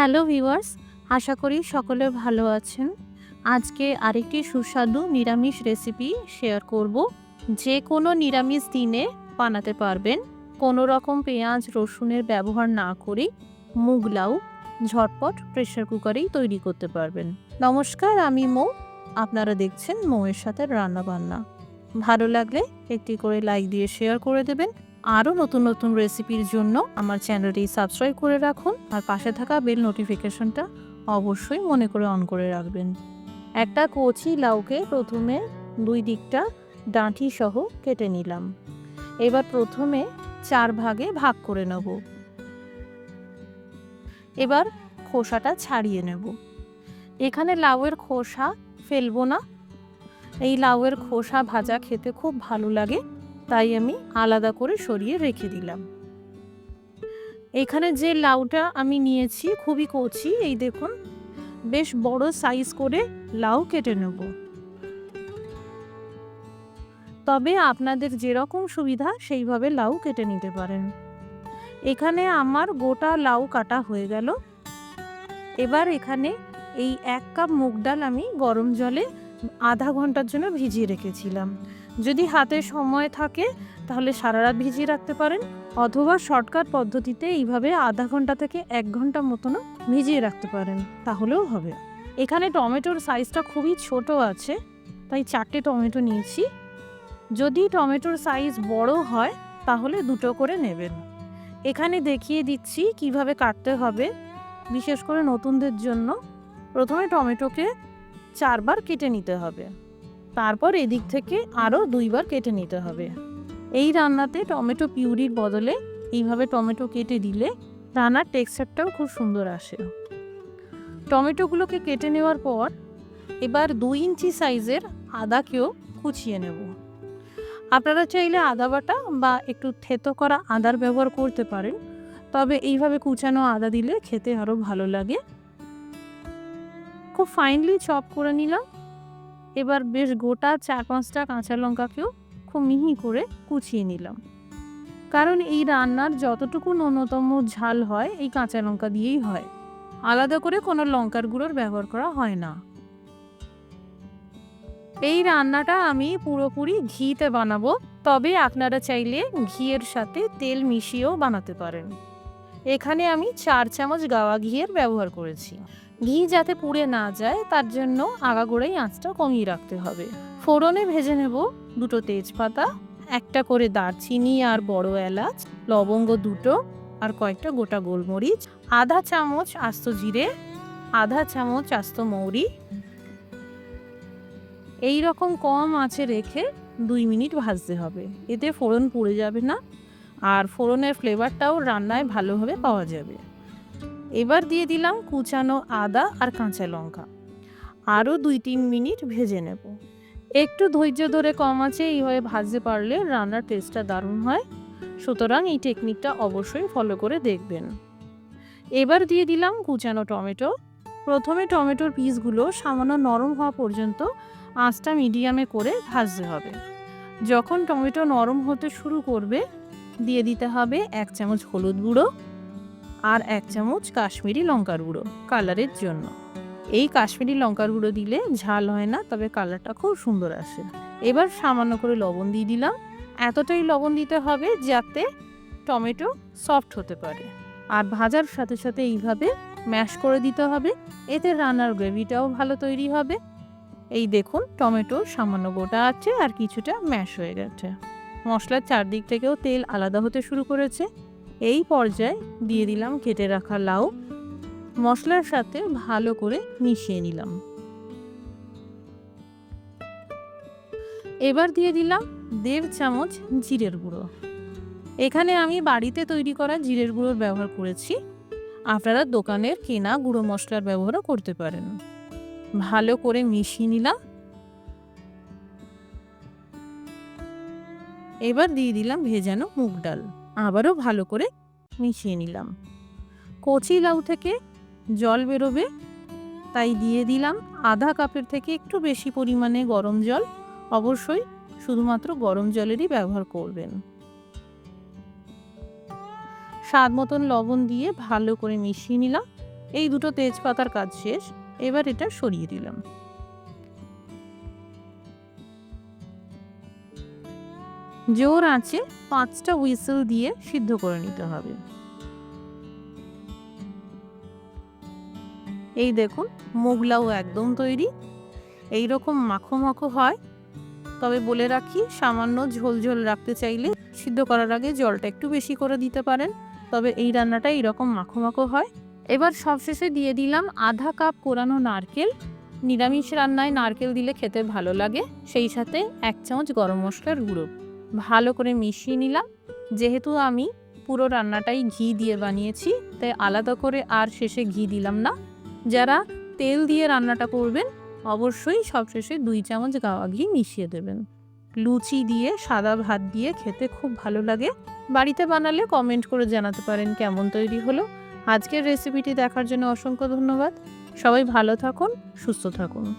Hello viewers, আশা করি সকলে ভালো আছেন। আজকে আরেকটি সুস্বাদু নিরামিষ রেসিপি শেয়ার করব। যে কোনো নিরামিষ দিনে বানাতে পারবেন। কোনো রকম পেঁয়াজ, রসুনের ব্যবহার না করে মুগ লাউ ঝটপট প্রেশার কুকারেই তৈরি করতে পারবেন। নমস্কার, আমি মৌ। আপনারা দেখছেন মৌয়ের সাথে রান্না বান্না ভালো লাগলে একটি করে লাইক দিয়ে শেয়ার করে দেবেন। আরও নতুন নতুন রেসিপির জন্য আমার চ্যানেলটি সাবস্ক্রাইব করে রাখুন আর পাশে থাকা বেল নোটিফিকেশনটা অবশ্যই মনে করে অন করে রাখবেন। একটা কচি লাউকে প্রথমে দুই দিকটা ডাঁটি সহ কেটে নিলাম। এবার প্রথমে চার ভাগে ভাগ করে নেব। এবার খোসাটা ছাড়িয়ে নেব। এখানে লাউয়ের খোসা ফেলব না। এই লাউয়ের খোসা ভাজা খেতে খুব ভালো লাগে। তাই আমি আলাদা করে সরিয়ে রেখে দিলাম। এখানে যে লাউটা আমি নিয়েছি খুবই কচি, এই দেখুন, বেশ বড় সাইজ করে লাউ কেটে নেব। তবে আপনাদের যেরকম সুবিধা, সেইভাবে লাউ কেটে নিতে পারেন। এখানে আমার গোটা লাউ কাটা হয়ে গেল। এবার এখানে এই এক কাপ মুগ ডাল আমি গরম জলে আধা ঘণ্টার জন্য ভিজিয়ে রেখেছিলাম। যদি হাতে সময় থাকে, তাহলে সারা রাত ভিজিয়ে রাখতে পারেন, অথবা শর্টকাট পদ্ধতিতে এইভাবে আধা ঘণ্টা থেকে এক ঘণ্টা মতনও ভিজিয়ে রাখতে পারেন, তাহলেও হবে। এখানে টমেটোর সাইজটা খুবই ছোট আছে, তাই চারটে টমেটো নিয়েছি। যদি টমেটোর সাইজ বড় হয়, তাহলে দুটো করে নেবেন। এখানে দেখিয়ে দিচ্ছি কীভাবে কাটতে হবে, বিশেষ করে নতুনদের জন্য। প্রথমে টমেটোকে চারবার কেটে নিতে হবে। তারপর এদিক থেকে আরও দুইবার কেটে নিতে হবে। এই রান্নাতে টমেটো পিউরির বদলে এইভাবে টমেটো কেটে দিলে রান্নার টেক্সচারটাও খুব সুন্দর আসে। টমেটোগুলোকে কেটে নেওয়ার পর এবার দুই ইঞ্চি সাইজের আদাকেও কুচিয়ে নেব। আপনারা চাইলে আদা বাটা বা একটু থেতো করা আদার ব্যবহার করতে পারেন, তবে এইভাবে কুচানো আদা দিলে খেতে আরও ভালো লাগে। খুব ফাইনলি চপ করে নিলাম। এবার বেশ গোটা চার পাঁচটা কাঁচা লঙ্কাকেও খুব মিহি করে কুচিয়ে নিলাম। কারণ এই রান্নার যতটুকু ন্যূনতম ঝাল হয়, এই কাঁচা লঙ্কা দিয়েই হয়। আলাদা করে কোনো লঙ্কার গুঁড়োর ব্যবহার করা হয় না। এই রান্নাটা আমি পুরোপুরি ঘিতে বানাবো। তবে আপনারা চাইলে ঘিয়ের সাথে তেল মিশিয়েও বানাতে পারেন। এখানে আমি চার চামচ গাওয়া ঘিয়ের ব্যবহার করেছি। ঘি যাতে পুড়ে না যায়, তার জন্য আগাগোড়াই আঁচটা কমিয়ে রাখতে হবে। ফোড়নে ভেজে নেব দুটো তেজপাতা, একটা করে দারচিনি আর বড় এলাচ, লবঙ্গ দুটো আর কয়েকটা গোটা গোলমরিচ, আধা চামচ আস্ত জিরে, আধা চামচ আস্ত মৌরি। এই রকম কম আঁচে রেখে দুই মিনিট ভাজতে হবে। এতে ফোড়ন পুড়ে যাবে না আর ফোড়নের ফ্লেভারটাও রান্নায় ভালোভাবে পাওয়া যাবে। এবার দিয়ে দিলাম কুচানো আদা আর কাঁচা লঙ্কা। আরও দুই তিন মিনিট ভেজে নেব। একটু ধৈর্য ধরে কম আছে, এইভাবে ভাজতে পারলে রান্নার টেস্টটা দারুণ হয়। সুতরাং এই টেকনিকটা অবশ্যই ফলো করে দেখবেন। এবার দিয়ে দিলাম কুচানো টমেটো। প্রথমে টমেটোর পিসগুলো সামান্য নরম হওয়া পর্যন্ত আঁচটা মিডিয়ামে করে ভাজতে হবে। যখন টমেটো নরম হতে শুরু করবে, দিয়ে দিতে হবে এক চামচ হলুদ গুঁড়ো। আর এক চামচ কাশ্মীরি লঙ্কার গুঁড়ো, কালারের জন্য। এই কাশ্মীরি লঙ্কার গুঁড়ো দিলে ঝাল হয় না, তবে কালারটা খুব সুন্দর আসে। এবার সামান্য করে লবণ দিয়ে দিলাম। এতটাই লবণ দিতে হবে যাতে টমেটো সফট হতে পারে। আর ভাজার সাথে সাথে এইভাবে ম্যাশ করে দিতে হবে। এতে রান্নার গ্রেভিটাও ভালো তৈরি হবে। এই দেখুন, টমেটো সামান্য গোটা আছে আর কিছুটা ম্যাশ হয়ে গেছে। মশলার চারদিক থেকেও তেল আলাদা হতে শুরু করেছে। এই পর্যায়ে দিয়ে দিলাম কেটে রাখা লাউ। মশলার সাথে ভালো করে মিশিয়ে নিলাম। এবার দিয়ে দিলাম দেড় চামচ জিরের গুঁড়ো। এখানে আমি বাড়িতে তৈরি করা জিরের গুঁড়োর ব্যবহার করেছি। আপনারা দোকানের কেনা গুঁড়ো মশলার ব্যবহারও করতে পারেন। ভালো করে মিশিয়ে নিলাম। এবার দিয়ে দিলাম ভেজানো মুগ ডাল। আবারও ভালো করে মিশিয়ে নিলাম। কচি লাউ থেকে জল বেরোবে, তাই দিয়ে দিলাম আধা কাপের থেকে একটু বেশি পরিমাণে গরম জল। অবশ্যই শুধুমাত্র গরম জলেরই ব্যবহার করবেন। স্বাদ মতন লবণ দিয়ে ভালো করে মিশিয়ে নিলাম। এই দুটো তেজপাতার কাজ শেষ। এবার এটা সরিয়ে দিলাম। জোর আঁচে পাঁচটা হুইসেল দিয়ে সিদ্ধ করে নিতে হবে। এই দেখুন, মোগলাও একদম তৈরি। এই রকম মাখো মাখো হয়। তবে বলে রাখি, সামান্য ঝোল ঝোল রাখতে চাইলে সিদ্ধ করার আগে জলটা একটু বেশি করে দিতে পারেন। তবে এই রান্নাটা এইরকম মাখো মাখো হয়। এবার সবশেষে দিয়ে দিলাম আধা কাপ কোরানো নারকেল। নিরামিষ রান্নায় নারকেল দিলে খেতে ভালো লাগে। সেই সাথে এক চামচ গরম মশলার গুঁড়ো। ভালো করে মিশিয়ে নিলাম। যেহেতু আমি পুরো রান্নাটাই ঘি দিয়ে বানিয়েছি, তাই আলাদা করে আর শেষে ঘি দিলাম না। যারা তেল দিয়ে রান্নাটা করবেন, অবশ্যই সবশেষে দুই চামচ গাওয়া ঘি মিশিয়ে দেবেন। লুচি দিয়ে সাদা ভাত দিয়ে খেতে খুব ভালো লাগে। বাড়িতে বানালে কমেন্ট করে জানাতে পারেন কেমন তৈরি হলো। আজকের রেসিপিটি দেখার জন্য অসংখ্য ধন্যবাদ। সবাই ভালো থাকুন, সুস্থ থাকুন।